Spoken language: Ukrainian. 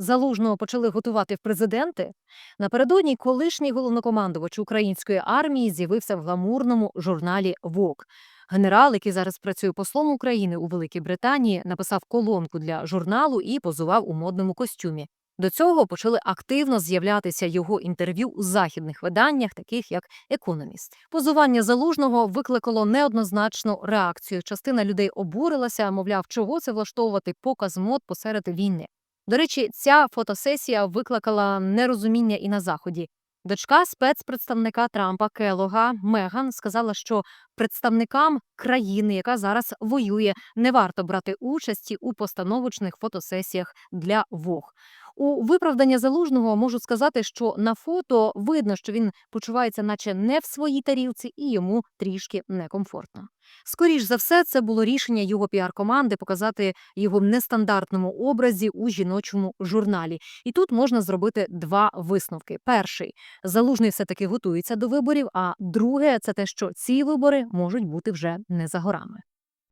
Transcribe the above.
залужного почали готувати в президенти. Напередодні колишній головнокомандувач української армії з'явився в гламурному журналі ВОК. Генерал, який зараз працює послом України у Великій Британії, написав колонку для журналу і позував у модному костюмі. До цього почали активно з'являтися його інтерв'ю у західних виданнях, таких як Економіст. Позування залужного викликало неоднозначну реакцію. Частина людей обурилася, мовляв, чого це влаштовувати показ мод посеред війни. До речі, ця фотосесія викликала нерозуміння і на заході. Дочка спецпредставника Трампа Келога Меган сказала, що представникам країни, яка зараз воює, не варто брати участі у постановочних фотосесіях для ВОГ. У виправдання залужного можу сказати, що на фото видно, що він почувається, наче не в своїй тарілці, і йому трішки некомфортно. Скоріш за все, це було рішення його піар-команди показати його в нестандартному образі у жіночому журналі. І тут можна зробити два висновки: перший залужний все таки готується до виборів. А друге, це те, що ці вибори можуть бути вже не за горами.